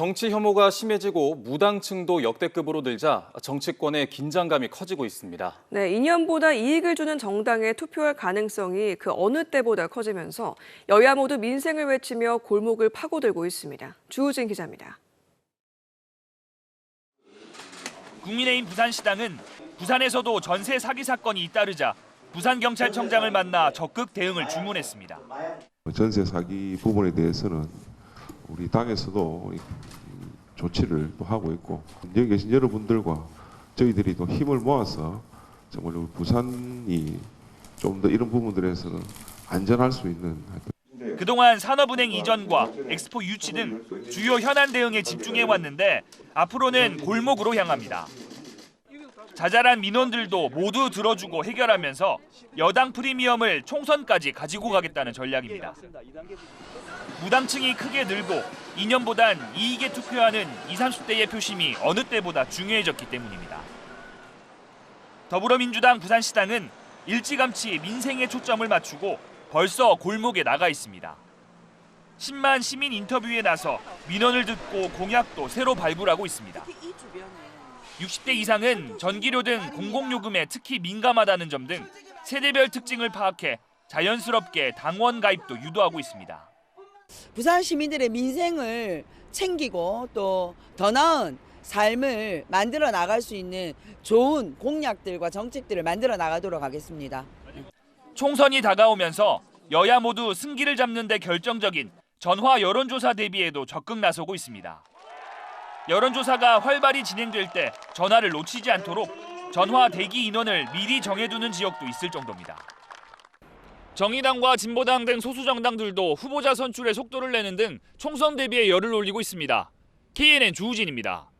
정치 혐오가 심해지고 무당층도 역대급으로 늘자 정치권의 긴장감이 커지고 있습니다. 네, 2년보다 이익을 주는 정당에 투표할 가능성이 그 어느 때보다 커지면서 여야 모두 민생을 외치며 골목을 파고들고 있습니다. 주우진 기자입니다. 국민의힘 부산시당은 부산에서도 전세 사기 사건이 잇따르자 부산경찰청장을 만나 적극 대응을 주문했습니다. 전세 사기 부분에 대해서는 우리 당에서도 이- 조치를 또 하고 있고 여기 계신 여러분들과 저희들이 또 힘을 모아서 정말 우리 부산이 좀 더 이런 부분들에서는 안전할 수 있는 그동안 산업은행 이전과 엑스포 유치 등 주요 현안 대응에 집중해 왔는데 앞으로는 골목으로 향합니다. 자잘한 민원들도 모두 들어주고 해결하면서 여당 프리미엄을 총선까지 가지고 가겠다는 전략입니다. 무당층이 크게 늘고 2년보단 이익에 투표하는 20, 30대의 표심이 어느 때보다 중요해졌기 때문입니다. 더불어민주당 부산시당은 일찌감치 민생에 초점을 맞추고 벌써 골목에 나가 있습니다. 10만 시민 인터뷰에 나서 민원을 듣고 공약도 새로 발굴하고 있습니다. 60대 이상은 전기료 등 공공요금에 특히 민감하다는 점 등 세대별 특징을 파악해 자연스럽게 당원 가입도 유도하고 있습니다. 부산 시민들의 민생을 챙기고 또 더 나은 삶을 만들어 나갈 수 있는 좋은 공약들과 정책들을 만들어 나가도록 하겠습니다. 총선이 다가오면서 여야 모두 승기를 잡는 데 결정적인 전화 여론조사 대비에도 적극 나서고 있습니다. 여론조사가 활발히 진행될 때 전화를 놓치지 않도록 전화 대기 인원을 미리 정해두는 지역도 있을 정도입니다. 정의당과 진보당 등 소수 정당들도 후보자 선출에 속도를 내는 등 총선 대비에 열을 올리고 있습니다. KNN 주우진입니다.